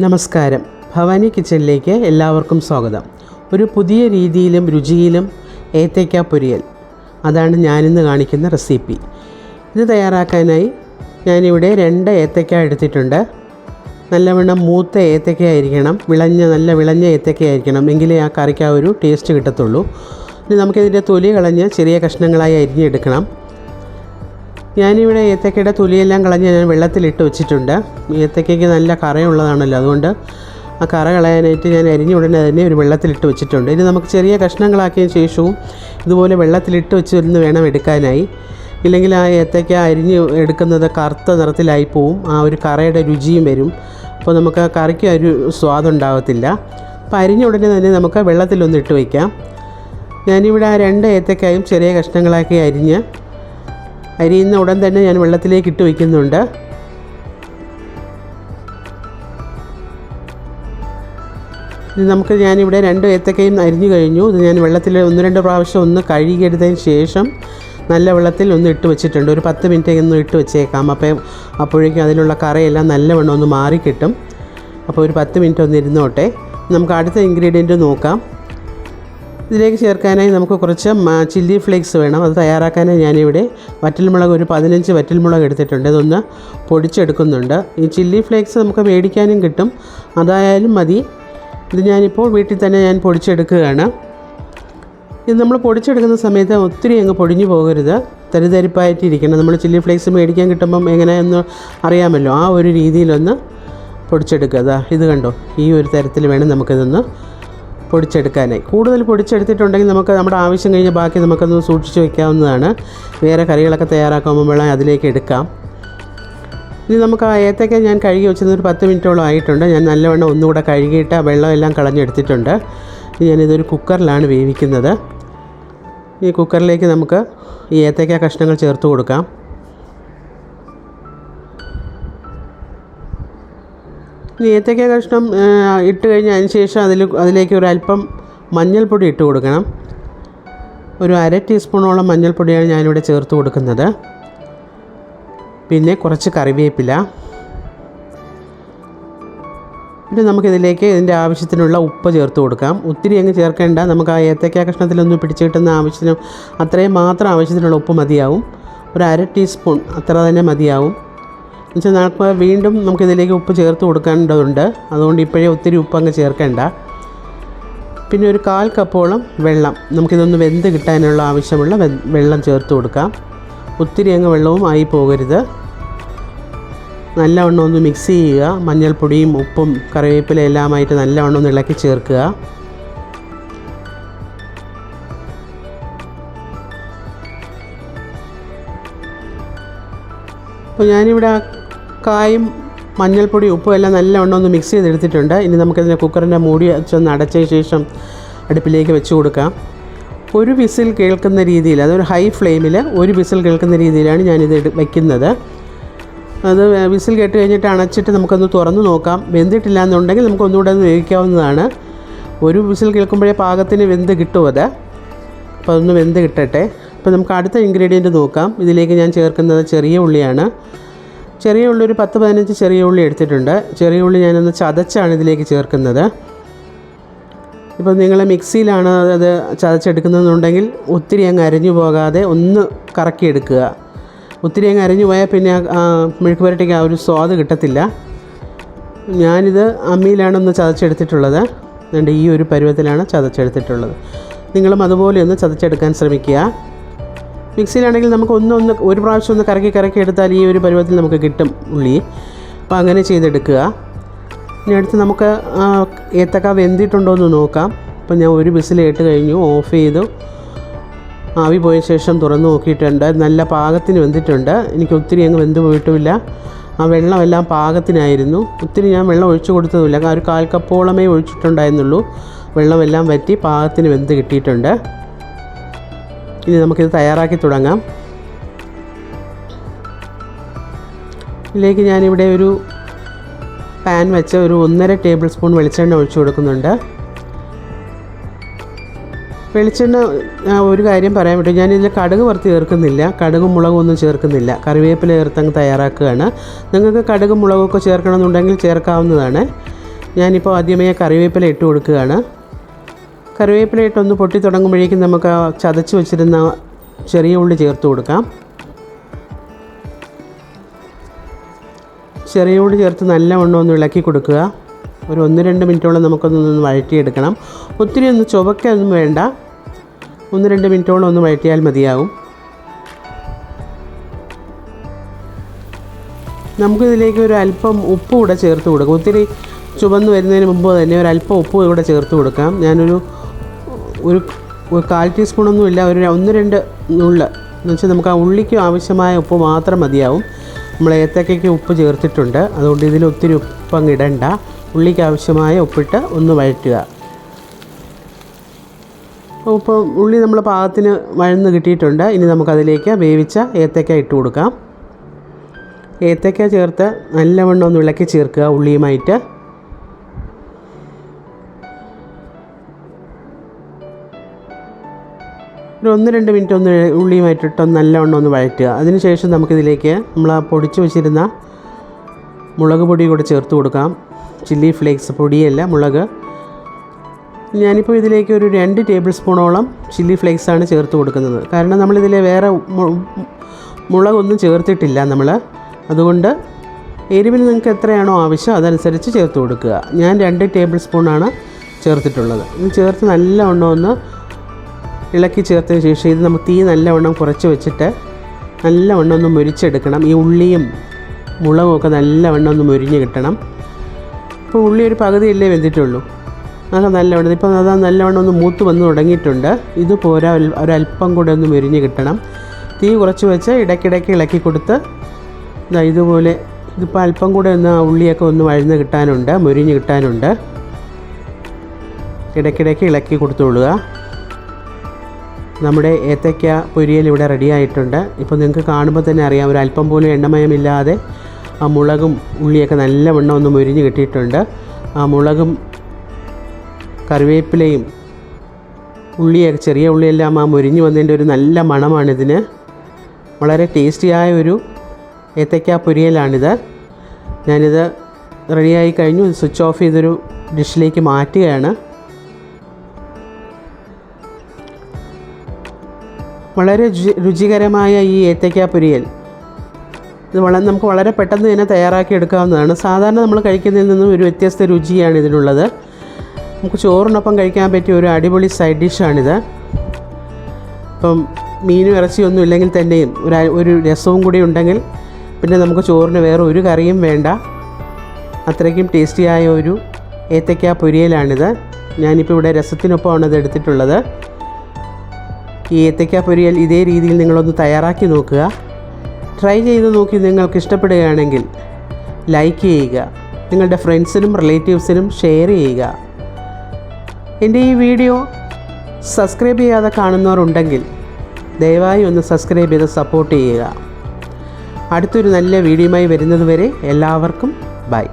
നമസ്കാരം. ഭവാനി കിച്ചണിലേക്ക് എല്ലാവർക്കും സ്വാഗതം. ഒരു പുതിയ രീതിയിലും രുചിയിലും ഏത്തയ്ക്ക പൊരിയൽ. അതാണ് ഞാനിന്ന് കാണിക്കുന്ന റെസിപ്പി. ഇത് തയ്യാറാക്കാനായി ഞാനിവിടെ രണ്ട് ഏത്തയ്ക്ക എടുത്തിട്ടുണ്ട്. നല്ലവണ്ണം മൂത്ത ഏത്തയ്ക്ക ആയിരിക്കണം വിളഞ്ഞ നല്ല വിളഞ്ഞ ഏത്തയ്ക്ക ആയിരിക്കണം എങ്കിലേ ആ കറിക്ക് ആ ഒരു ടേസ്റ്റ് കിട്ടത്തുള്ളൂ. ഇനി നമുക്കിതിന്റെ തൊലി കളഞ്ഞ് ചെറിയ കഷ്ണങ്ങളായി അരിഞ്ഞെടുക്കണം. ഞാനിവിടെ ഏത്തക്കയുടെ തൊലിയെല്ലാം കളഞ്ഞ് ഞാൻ വെള്ളത്തിലിട്ട് വെച്ചിട്ടുണ്ട്. ഏത്തക്കയ്ക്ക് നല്ല കറയുള്ളതാണല്ലോ അതുകൊണ്ട് ആ കറ കളയാനായിട്ട് ഞാൻ അരിഞ്ഞ ഉടനെ തന്നെ ഒരു വെള്ളത്തിലിട്ട് വെച്ചിട്ടുണ്ട്. ഇനി നമുക്ക് ചെറിയ കഷ്ണങ്ങളാക്കിയ ശേഷവും ഇതുപോലെ വെള്ളത്തിലിട്ട് വെച്ചിരുന്ന് വേണം എടുക്കാനായി. ഇല്ലെങ്കിൽ ആ ഏത്തക്ക അരിഞ്ഞ് എടുക്കുന്നത് കറുത്ത നിറത്തിലായി പോവും. ആ ഒരു കറയുടെ രുചിയും വരും. അപ്പോൾ നമുക്ക് ആ കറിക്ക് ഒരു സ്വാദുണ്ടാകത്തില്ല അപ്പോൾ അരിഞ്ഞ ഉടനെ തന്നെ നമുക്ക് വെള്ളത്തിലൊന്ന് ഇട്ട് വയ്ക്കാം ഞാനിവിടെ ആ രണ്ട് ഏത്തക്കായും ചെറിയ കഷ്ണങ്ങളാക്കി അരിഞ്ഞ് അരിയുന്ന ഉടൻ തന്നെ ഞാൻ വെള്ളത്തിലേക്ക് ഇട്ട് വയ്ക്കുന്നുണ്ട്. ഇനി നമുക്ക് ഞാനിവിടെ രണ്ട് ഏത്തക്കയും അരിഞ്ഞു കഴിഞ്ഞു. ഇത് ഞാൻ വെള്ളത്തിൽ ഒന്ന് രണ്ട് പ്രാവശ്യം ഒന്ന് കഴുകിയെടുത്തതിന് ശേഷം നല്ല വെള്ളത്തിൽ ഒന്ന് ഇട്ട് വെച്ചിട്ടുണ്ട്. ഒരു പത്ത് മിനിറ്റ് ഒന്ന് ഇട്ട് വെച്ചേക്കാം. അപ്പോൾ അപ്പോഴേക്കും അതിലുള്ള കറയെല്ലാം നല്ലവണ്ണം ഒന്ന് മാറിക്കിട്ടും. അപ്പോൾ ഒരു പത്ത് മിനിറ്റ് ഒന്ന് ഇരുന്നോട്ടെ. നമുക്ക് അടുത്ത ഇൻഗ്രീഡിയന്റ് നോക്കാം. ഇതിലേക്ക് ചേർക്കാനായി നമുക്ക് കുറച്ച് ചില്ലി ഫ്ലേക്സ് വേണം. അത് തയ്യാറാക്കാനായി ഞാനിവിടെ വറ്റൽമുളക് ഒരു പതിനഞ്ച് വറ്റൽമുളക് എടുത്തിട്ടുണ്ട്. ഇതൊന്ന് പൊടിച്ചെടുക്കുന്നുണ്ട്. ഈ ചില്ലി ഫ്ലേക്സ് നമുക്ക് മേടിക്കാനും കിട്ടും. അതായാലും മതി. ഇത് ഞാനിപ്പോൾ വീട്ടിൽ തന്നെ ഞാൻ പൊടിച്ചെടുക്കുകയാണ്. ഇത് നമ്മൾ പൊടിച്ചെടുക്കുന്ന സമയത്ത് ഒത്തിരി അങ്ങ് പൊടിഞ്ഞു പോകരുത്. തരിതരിപ്പായിട്ടിരിക്കണം. നമ്മൾ ചില്ലി ഫ്ലേക്സ് മേടിക്കാൻ കിട്ടുമ്പം എങ്ങനെയെന്ന് അറിയാമല്ലോ. ആ ഒരു രീതിയിലൊന്ന് പൊടിച്ചെടുക്കുക. ദാ ഇത് കണ്ടോ? ഈ ഒരു തരത്തിൽ വേണം നമുക്കിതൊന്ന് പൊടിച്ചെടുക്കാനായി. കൂടുതൽ പൊടിച്ചെടുത്തിട്ടുണ്ടെങ്കിൽ നമുക്ക് നമ്മുടെ ആവശ്യം കഴിഞ്ഞ് ബാക്കി നമുക്കൊന്ന് സൂക്ഷിച്ച് വെക്കാവുന്നതാണ്. വേറെ കറികളൊക്കെ തയ്യാറാക്കുമ്പോൾ വേണം അതിലേക്ക് എടുക്കാം. ഇനി നമുക്ക് ആ ഏത്തയ്ക്ക ഞാൻ കഴുകി വെച്ചത് ഒരു പത്ത് മിനിറ്റോളം ആയിട്ടുണ്ട്. ഞാൻ നല്ലവണ്ണം ഒന്നുകൂടെ കഴുകിയിട്ട് ആ വെള്ളമെല്ലാം കളഞ്ഞെടുത്തിട്ടുണ്ട്. ഞാനിതൊരു കുക്കറിലാണ് വേവിക്കുന്നത്. ഈ കുക്കറിലേക്ക് നമുക്ക് ഈ ഏത്തയ്ക്ക കഷ്ണങ്ങൾ ചേർത്ത് കൊടുക്കാം. ഏത്തക്ക കഷ്ണം ഇട്ട് കഴിഞ്ഞ് അതിന് ശേഷം അതിൽ അതിലേക്ക് ഒരു അല്പം മഞ്ഞൾപ്പൊടി ഇട്ട് കൊടുക്കണം. ഒരു അര ടീസ്പൂണോളം മഞ്ഞൾപ്പൊടിയാണ് ഞാനിവിടെ ചേർത്ത് കൊടുക്കുന്നത്. പിന്നെ കുറച്ച് കറിവേപ്പില. പിന്നെ നമുക്കിതിലേക്ക് ഇതിന്റെ ആവശ്യത്തിനുള്ള ഉപ്പ് ചേർത്ത് കൊടുക്കാം. ഒത്തിരി അങ്ങ് ചേർക്കേണ്ട നമുക്ക് ആ ഏത്തക്ക കഷ്ണത്തിലൊന്ന് പിടിച്ചു കിട്ടുന്ന ആവശ്യത്തിന് അത്രയും മാത്രം ആവശ്യത്തിനുള്ള ഉപ്പ് മതിയാവും. ഒരു അര ടീസ്പൂൺ അത്ര തന്നെ മതിയാവും. എന്നുവെച്ചാൽ നമുക്ക് വീണ്ടും നമുക്കിതിലേക്ക് ഉപ്പ് ചേർത്ത് കൊടുക്കേണ്ടതുണ്ട്. അതുകൊണ്ട് ഇപ്പോഴേ ഒത്തിരി ഉപ്പ് അങ്ങ് ചേർക്കേണ്ട. പിന്നെ ഒരു കാൽ കപ്പോളം വെള്ളം. നമുക്കിതൊന്ന് വെന്ത് കിട്ടാനുള്ള ആവശ്യമുള്ള വെള്ളം ചേർത്ത് കൊടുക്കാം. ഒത്തിരി അങ്ങ് വെള്ളവും ആയി പോകരുത്. നല്ലവണ്ണം ഒന്ന് മിക്സ് ചെയ്യുക. മഞ്ഞൾപ്പൊടിയും ഉപ്പും കറിവേപ്പില എല്ലാമായിട്ട് നല്ലവണ്ണം ഒന്ന് ഇളക്കി ചേർക്കുക. അപ്പോൾ ഞാനിവിടെ കായും മഞ്ഞൾപ്പൊടി ഉപ്പും എല്ലാം നല്ലവണ്ണം ഒന്ന് മിക്സ് ചെയ്തെടുത്തിട്ടുണ്ട്. ഇനി നമുക്കിതിനെ കുക്കറിന്റെ മൂടി വെച്ചൊന്ന് അടച്ചതിന് ശേഷം അടുപ്പിലേക്ക് വെച്ച് കൊടുക്കാം. ഒരു വിസിൽ കേൾക്കുന്ന രീതിയിൽ അതൊരു ഹൈ ഫ്ലെയിമിൽ ഒരു വിസിൽ കേൾക്കുന്ന രീതിയിലാണ് ഞാനിത് വയ്ക്കുന്നത് അത് വിസിൽ കേട്ട് കഴിഞ്ഞിട്ട് അണച്ചിട്ട് നമുക്കൊന്ന് തുറന്ന് നോക്കാം. വെന്തിട്ടില്ല എന്നുണ്ടെങ്കിൽ നമുക്ക് ഒന്നുകൂടെ ഒന്ന് വേവിക്കാവുന്നതാണ്. ഒരു വിസിൽ കേൾക്കുമ്പോഴേ പാകത്തിന് വെന്ത് കിട്ടും അത്. അപ്പോൾ അതൊന്ന് വെന്ത് കിട്ടട്ടെ. അപ്പോൾ നമുക്ക് അടുത്ത ഇൻഗ്രീഡിയന്റ് നോക്കാം. ഇതിലേക്ക് ഞാൻ ചേർക്കുന്നത് ചെറിയ ഉള്ളിയാണ്. ചെറിയ ഉള്ളി ഒരു പത്ത് പതിനഞ്ച് ചെറിയ ഉള്ളി എടുത്തിട്ടുണ്ട്. ചെറിയ ഉള്ളി ഞാനൊന്ന് ചതച്ചാണ് ഇതിലേക്ക് ചേർക്കുന്നത്. ഇപ്പോൾ നിങ്ങൾ മിക്സിയിലാണ് അത് ചതച്ചെടുക്കുന്നതെന്നുണ്ടെങ്കിൽ ഒത്തിരി അങ്ങ് അരഞ്ഞു പോകാതെ ഒന്ന് കറക്കിയെടുക്കുക. ഒത്തിരി അങ്ങ് അരഞ്ഞു പോയാൽ പിന്നെ മെഴുക്ക് പുരട്ടിക്ക് ആ ഒരു സ്വാദ് കിട്ടത്തില്ല. ഞാനിത് അമ്മിയിലാണ് ഒന്ന് ചതച്ചെടുത്തിട്ടുള്ളത്. അതുകൊണ്ട് ഈ ഒരു പരുവത്തിലാണ് ചതച്ചെടുത്തിട്ടുള്ളത്. നിങ്ങളും അതുപോലെ ഒന്ന് ചതച്ചെടുക്കാൻ ശ്രമിക്കുക. മിക്സിയിലാണെങ്കിൽ നമുക്ക് ഒന്ന് ഒന്ന് ഒരു പ്രാവശ്യം ഒന്ന് കറക്കി കറക്കി എടുത്താൽ ഈ ഒരു പരുവത്തിൽ നമുക്ക് കിട്ടും ഉള്ളി. അപ്പോൾ അങ്ങനെ ചെയ്തെടുക്കുക. ഇനി അടുത്ത് നമുക്ക് ഏത്തക്ക വെന്തിട്ടുണ്ടോ എന്ന് നോക്കാം. അപ്പോൾ ഞാൻ ഒരു ബിസിലേട്ട് കഴിഞ്ഞു ഓഫ് ചെയ്തു. ആവി പോയ ശേഷം തുറന്ന് നോക്കിയിട്ടുണ്ട്. നല്ല പാകത്തിന് വെന്തിട്ടുണ്ട്. എനിക്ക് ഒത്തിരി അങ്ങ് വെന്ത് പോയിട്ടുമില്ല. ആ വെള്ളമെല്ലാം പാകത്തിനായിരുന്നു. ഒത്തിരി ഞാൻ വെള്ളം ഒഴിച്ചു കൊടുത്തതുമില്ല. ഒരു കാൽ കപ്പോളമേ ഒഴിച്ചിട്ടുണ്ടായിരുന്നുള്ളൂ. വെള്ളമെല്ലാം വറ്റി പാകത്തിന് വെന്ത് കിട്ടിയിട്ടുണ്ട്. ഇനി നമുക്കിത് തയ്യാറാക്കി തുടങ്ങാം. ഇതിലേക്ക് ഞാനിവിടെ ഒരു പാൻ വെച്ച് ഒരു ഒന്നര ടേബിൾ സ്പൂൺ വെളിച്ചെണ്ണ ഒഴിച്ചു കൊടുക്കുന്നുണ്ട്. വെളിച്ചെണ്ണ ഒരു കാര്യം പറയാൻ പറ്റും. ഞാനിതിൽ കടുക് വറുത്ത് ചേർക്കുന്നില്ല. കടുകും ഒന്നും ചേർക്കുന്നില്ല. കറിവേപ്പില ചേർത്തങ്ങ് തയ്യാറാക്കുകയാണ്. നിങ്ങൾക്ക് കടുകും മുളകൊക്കെ ചേർക്കണമെന്നുണ്ടെങ്കിൽ ചേർക്കാവുന്നതാണ്. ഞാനിപ്പോൾ ആദ്യമേ കറിവേപ്പില ഇട്ട് കൊടുക്കുകയാണ്. കറിവേപ്പില ഇട്ടൊന്ന് പൊട്ടി തുടങ്ങുമ്പോഴേക്കും നമുക്ക് ചതച്ച് വെച്ചിരുന്ന ചെറിയ ഉള്ളി ചേർത്ത് കൊടുക്കാം. ചെറിയ ഉള്ളി ചേർത്ത് നല്ല നല്ലവണ്ണം ഒന്ന് ഇളക്കി കൊടുക്കുക. ഒരു ഒന്ന് രണ്ട് മിനിറ്റോളം നമുക്കൊന്നൊന്ന് വഴറ്റിയെടുക്കണം. ഒത്തിരി ഒന്ന് ചുവക്കൊന്നും വേണ്ട. ഒന്ന് രണ്ട് മിനിറ്റോളം ഒന്ന് വഴറ്റിയാൽ മതിയാകും നമുക്കിതിലേക്ക് ഒരു അല്പം ഉപ്പ് കൂടെ ചേർത്ത് കൊടുക്കാം. ഒത്തിരി ചുവന്ന് വരുന്നതിന് മുമ്പ് തന്നെ ഒരു അല്പം ഉപ്പ് കൂടെ ചേർത്ത് കൊടുക്കാം. ഞാനൊരു ഒരു ഒരു കാൽ ടീസ്പൂണൊന്നും ഇല്ല ഒരു ഒന്ന് രണ്ട് നുള്ള് എന്ന് വെച്ചാൽ നമുക്ക് ആ ഉള്ളിക്ക് ആവശ്യമായ ഉപ്പ് മാത്രം മതിയാവും. നമ്മൾ ഏത്തക്കയ്ക്ക് ഉപ്പ് ചേർത്തിട്ടുണ്ട്. അതുകൊണ്ട് ഇതിൽ ഒത്തിരി ഉപ്പ് അങ്ങ് ഇടണ്ട. ഉള്ളിക്ക് ആവശ്യമായ ഉപ്പിട്ട് ഒന്ന് വഴറ്റുക. ഉപ്പ് ഉള്ളി നമ്മൾ പാകത്തിന് വഴന്ന് കിട്ടിയിട്ടുണ്ട്. ഇനി നമുക്കതിലേക്ക് വേവിച്ച ഏത്തക്ക ഇട്ട് കൊടുക്കാം. ഏത്തക്ക ചേർത്ത് നല്ലവണ്ണം ഒന്ന് ഇളക്കി ചേർക്കുക ഉള്ളിയുമായിട്ട്. ഒരു ഒന്ന് രണ്ട് മിനിറ്റ് ഒന്ന് ഉള്ളിയുമായിട്ടിട്ട് നല്ലവണ്ണം ഒന്ന് വഴറ്റുക. അതിനുശേഷം നമുക്കിതിലേക്ക് നമ്മൾ ആ പൊടിച്ച് വെച്ചിരുന്ന മുളക് പൊടി കൂടെ ചേർത്ത് കൊടുക്കാം. ചില്ലി ഫ്ലേക്സ് പൊടിയല്ല മുളക്. ഞാനിപ്പോൾ ഇതിലേക്ക് ഒരു രണ്ട് ടേബിൾ സ്പൂണോളം ചില്ലി ഫ്ലേക്സ് ആണ് ചേർത്ത് കൊടുക്കുന്നത്. കാരണം നമ്മളിതിൽ വേറെ മുളകൊന്നും ചേർത്തിട്ടില്ല നമ്മൾ അതുകൊണ്ട് എരിവിന് നിങ്ങൾക്ക് എത്രയാണോ ആവശ്യം അതനുസരിച്ച് ചേർത്ത് കൊടുക്കുക. ഞാൻ രണ്ട് ടേബിൾ സ്പൂണാണ് ചേർത്തിട്ടുള്ളത്. ഇത് ചേർത്ത് നല്ലവണ്ണം ഒന്ന് ഇളക്കി ചേർത്തതിന് ശേഷം ഇത് നമുക്ക് തീ നല്ലവണ്ണം കുറച്ച് വെച്ചിട്ട് നല്ലവണ്ണം ഒന്ന് മുരിച്ചെടുക്കണം. ഈ ഉള്ളിയും മുളകും ഒക്കെ നല്ലവണ്ണം ഒന്ന് മുരിഞ്ഞ് കിട്ടണം. ഇപ്പോൾ ഉള്ളി ഒരു പകുതിയല്ലേ വെന്തിട്ടുള്ളൂ? അത് നല്ലവണ്ണം. ഇപ്പം അത് നല്ലവണ്ണം ഒന്ന് മൂത്ത് വന്ന് തുടങ്ങിയിട്ടുണ്ട്. ഇത് പോരാ ഒരു- ഒരല്പം കൂടെ ഒന്ന് മുരിഞ്ഞ് കിട്ടണം. തീ കുറച്ച് വെച്ച് ഇടയ്ക്കിടയ്ക്ക് ഇളക്കി കൊടുത്ത് ഇതാ ഇതുപോലെ ഇതിപ്പോൾ അല്പം കൂടെ ഒന്ന് ആ ഉള്ളിയൊക്കെ ഒന്ന് വഴന്ന് കിട്ടാനുണ്ട് മുരിഞ്ഞ് കിട്ടാനുണ്ട്. ഇടയ്ക്കിടയ്ക്ക് ഇളക്കി കൊടുത്തുകൊള്ളുക നമ്മുടെ ഏത്തയ്ക്ക പൊരിയൽ ഇവിടെ റെഡി ആയിട്ടുണ്ട്. ഇപ്പോൾ നിങ്ങൾക്ക് കാണുമ്പോൾ തന്നെ അറിയാം ഒരു അല്പം പോലും എണ്ണമയമില്ലാതെ ആ മുളകും ഉള്ളിയൊക്കെ നല്ല വണ്ണം ഒന്ന് മുരിഞ്ഞ് കിട്ടിയിട്ടുണ്ട്. ആ മുളകും കറിവേപ്പിലയും ഉള്ളിയൊക്കെ ചെറിയ ഉള്ളിയെല്ലാം ആ മുരിഞ്ഞ് വന്നതിന്റെ ഒരു നല്ല മണമാണിതിന്. വളരെ ടേസ്റ്റിയായ ഒരു ഏത്തയ്ക്ക പൊരിയലാണിത്. ഞാനിത് റെഡിയായി കഴിഞ്ഞു. സ്വിച്ച് ഓഫ് ചെയ്തൊരു ഡിഷിലേക്ക് മാറ്റുകയാണ്. വളരെ രുചികരമായ ഈ ഏത്തയ്ക്ക പൊരിയൽ ഇത് വളരെ നമുക്ക് വളരെ പെട്ടെന്ന് തന്നെ തയ്യാറാക്കി എടുക്കാവുന്നതാണ്. സാധാരണ നമ്മൾ കഴിക്കുന്നതിൽ നിന്നും ഒരു വ്യത്യസ്ത രുചിയാണ് ഇതിനുള്ളത് നമുക്ക് ചോറിനൊപ്പം കഴിക്കാൻ പറ്റിയ ഒരു അടിപൊളി സൈഡ് ഡിഷാണിത്. ഇപ്പം മീനും ഇറച്ചിയൊന്നും ഇല്ലെങ്കിൽ തന്നെയും ഒരു ഒരു രസവും കൂടി ഉണ്ടെങ്കിൽ പിന്നെ നമുക്ക് ചോറിന് വേറെ ഒരു കറിയും വേണ്ട. അത്രയ്ക്കും ടേസ്റ്റിയായ ഒരു ഏത്തയ്ക്ക പൊരിയലാണിത് ഞാനിപ്പോൾ ഇവിടെ രസത്തിനൊപ്പമാണ് ഇത് എടുത്തിട്ടുള്ളത്. ഈ ഏത്തയ്ക്ക പൊരിയൽ ഇതേ രീതിയിൽ നിങ്ങളൊന്ന് തയ്യാറാക്കി നോക്കുക. ട്രൈ ചെയ്ത് നോക്കി നിങ്ങൾക്ക് ഇഷ്ടപ്പെടുകയാണെങ്കിൽ ലൈക്ക് ചെയ്യുക. നിങ്ങളുടെ ഫ്രണ്ട്സിനും റിലേറ്റീവ്സിനും ഷെയർ ചെയ്യുക. എന്റെ ഈ വീഡിയോ സബ്സ്ക്രൈബ് ചെയ്യാതെ കാണുന്നവരുണ്ടെങ്കിൽ ദയവായി ഒന്ന് സബ്സ്ക്രൈബ് ചെയ്ത് സപ്പോർട്ട് ചെയ്യുക. അടുത്തൊരു നല്ല വീഡിയോയുമായി വരുന്നതുവരെ എല്ലാവർക്കും ബൈ.